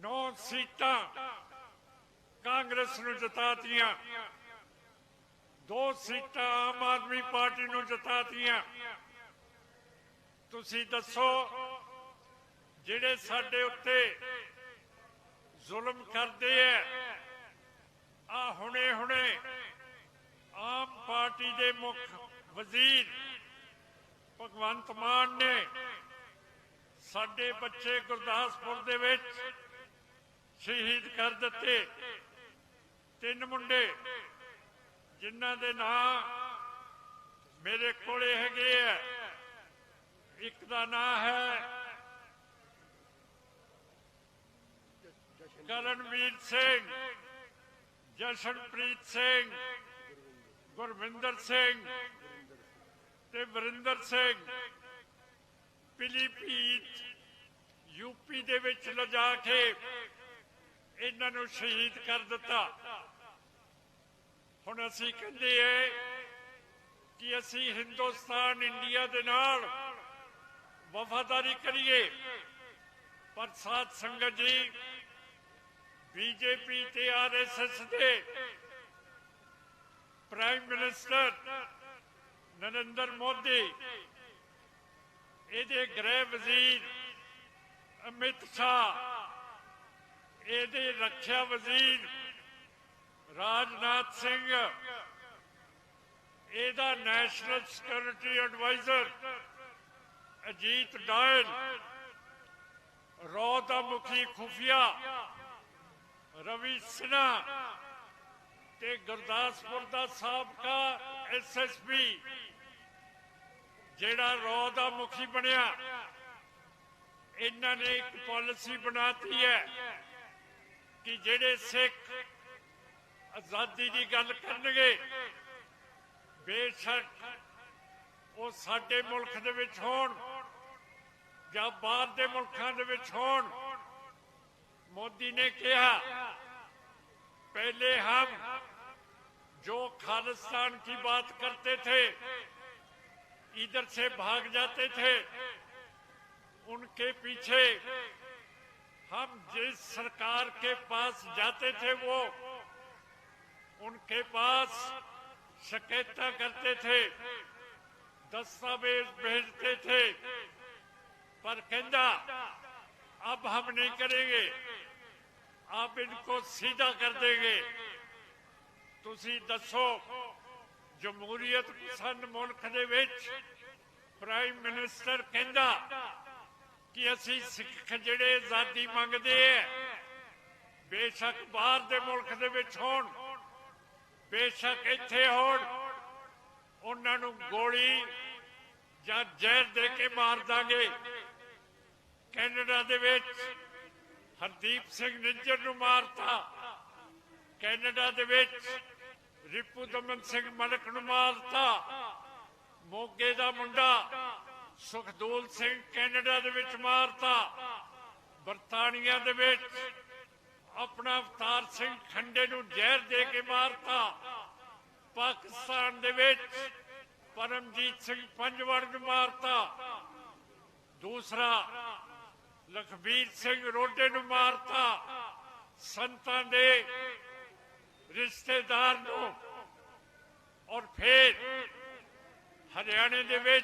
ਨੌ ਸੀਟਾਂ ਕਾਂਗਰਸ ਨੂੰ ਜਿਤਾਤੀਆਂ। ਦੋ ਸੀਟਾਂ ਆਮ ਆਦਮੀ ਪਾਰਟੀ ਨੂੰ ਜਿਤਾਤੀਆਂ। ਤੁਸੀਂ ਦੱਸੋ, ਜਿਹੜੇ ਸਾਡੇ ਉੱਤੇ ਜ਼ੁਲਮ ਕਰਦੇ ਐ, ਆ ਹੁਣੇ ਹੁਣੇ ਆਮ ਪਾਰਟੀ ਦੇ ਮੁੱਖ ਵਜ਼ੀਰ ਭਗਵੰਤ ਮਾਨ ਨੇ ਸਾਡੇ ਬੱਚੇ ਗੁਰਦਾਸਪੁਰ ਦੇ ਵਿੱਚ ਸ਼ਹੀਦ ਕਰ ਦਿੱਤੇ। ਤਿੰਨ ਮੁੰਡੇ, ਜਿਨ੍ਹਾਂ ਦੇ ਨਾਂ ਮੇਰੇ ਕੋਲੇ ਹੈਗੇ ਆ। ਇੱਕ ਦਾ ਨਾਂ ਹੈ ਕਰਨਵੀਰ ਸਿੰਘ, ਜਸ਼ਨਪ੍ਰੀਤ ਸਿੰਘ, ਗੁਰਵਿੰਦਰ ਸਿੰਘ ਤੇ ਵਰਿੰਦਰ ਸਿੰਘ। ਪਿਲੀਪੀਤ ਯੂਪੀ ਦੇ ਵਿੱਚ ਲਿਜਾ ਕੇ ਇਹਨਾਂ ਨੂੰ ਸ਼ਹੀਦ ਕਰ ਦਿੱਤਾ। ਹੁਣ ਅਸੀਂ ਕਹਿੰਦੇ ਐ ਕਿ ਅਸੀਂ ਹਿੰਦੁਸਤਾਨ, ਇੰਡੀਆ ਦੇ ਨਾਲ ਵਫਾਦਾਰੀ ਕਰੀਏ। ਪਰ ਸਾਧ ਸੰਗਤ ਜੀ, ਬੀਜੇਪੀ ਤੇ ਆਰਐਸਐਸ ਦੇ ਪ੍ਰਾਈਮ ਮਿਨਿਸਟਰ ਨਰਿੰਦਰ ਮੋਦੀ, ਇਹਦੇ ਗ੍ਰਹਿ ਵਜ਼ੀਰ ਅਮਿਤ ਸ਼ਾਹ ਇਹਦੇ ਰੱਖਿਆ ਵਜ਼ੀਰ ਰਾਜਨਾਥ ਸਿੰਘ, ਇਹਦਾ national security adviser Ajit Doval ਰੌ ਦਾ ਮੁਖੀ ਖੁਫੀਆ, ਰਵੀ ਸਿਨਹਾ ਤੇ ਗੁਰਦਾਸਪੁਰ ਦਾ ਸਾਬਕਾ ਐਸਐਸਪੀ ਜਿਹੜਾ ਰੌ ਦਾ ਮੁਖੀ ਬਣਿਆ। ਇਹਨਾਂ ਨੇ ਇੱਕ ਪਾਲਿਸੀ ਬਣਾਤੀ ਹੈ ਕਿ ਜਿਹੜੇ ਸਿੱਖ ਆਜ਼ਾਦੀ ਦੀ ਗੱਲ ਕਰਨਗੇ ਬੇਸ਼ੱਕ ਉਹ ਸਾਡੇ ਮੁਲਕ ਦੇ ਵਿੱਚ ਹੋਣ ਜਾਂ ਬਾਹਰ ਦੇ ਮੁਲਕਾਂ ਦੇ ਵਿੱਚ ਹੋਣ मोदी ने कहा पहले हम जो खालिस्तान की बात करते थे इधर से भाग जाते थे उनके पीछे हम जिस सरकार के पास जाते थे वो उनके पास शिकायत करते थे दस्तावेज भेजते थे पर कहना अब हम नहीं करेंगे आप इनको सीधा कर देंगे ਤੁਸੀਂ ਦੱਸੋ ਜਮਹੂਰੀਅਤ ਪਸੰਦ ਮੁਲਕ ਦੇ ਵਿੱਚ ਪ੍ਰਾਈਮ ਮਿਨਿਸਟਰ ਕਹਿੰਦਾ ਕਿ ਅਸੀਂ ਸਿੱਖ ਜਿਹੜੇ ਆਜ਼ਾਦੀ ਮੰਗਦੇ ਐ ਬੇਸ਼ੱਕ ਬਾਹਰ ਦੇ ਮੁਲਕ ਦੇ ਵਿੱਚ ਹੋਣ, ਬੇਸ਼ੱਕ ਇੱਥੇ ਹੋਣ, ਉਹਨਾਂ ਨੂੰ ਗੋਲੀ ਜਾਂ ਜ਼ਹਿਰ ਦੇ ਕੇ ਮਾਰ ਦਾਂਗੇ। ਕੈਨੇਡਾ ਦੇ ਵਿੱਚ ਹਰਦੀਪ ਸਿੰਘ ਨਿੱਜਰ ਨੂੰ ਮਾਰਤਾ। ਕੈਨੇਡਾ ਦੇ ਵਿੱਚ ਰਿਪੂ ਦਮਨ ਸਿੰਘ ਮਲਕ ਨੂੰ ਮਾਰਤਾ। ਮੋਗੇ ਦਾ ਮੁੰਡਾ ਸੁਖਦੂਲ ਸਿੰਘ ਕੈਨੇਡਾ ਦੇ ਵਿੱਚ ਮਾਰਤਾ। ਬਰਤਾਨੀਆ ਦੇ ਵਿੱਚ ਆਪਣਾ ਅਵਤਾਰ ਸਿੰਘ ਖੰਡੇ ਨੂੰ ਜ਼ਹਿਰ ਦੇ ਕੇ ਮਾਰਤਾ। ਪਾਕਿਸਤਾਨ ਦੇ ਵਿੱਚ ਪਰਮਜੀਤ ਸਿੰਘ ਪੰਜਵੜ ਨੂੰ ਮਾਰਤਾ। ਦੂਸਰਾ ਲਖਬੀਰ ਸਿੰਘ ਰੋਡੇ ਨੂੰ ਮਾਰਤਾ। ਸੰਤਾਂ ਦੇ ਰਿਸ਼ਤੇਦਾਰ ਨੂੰ। ਔਰ ਫਿਰ ਹਰਿਆਣੇ ਦੇ ਵਿੱਚ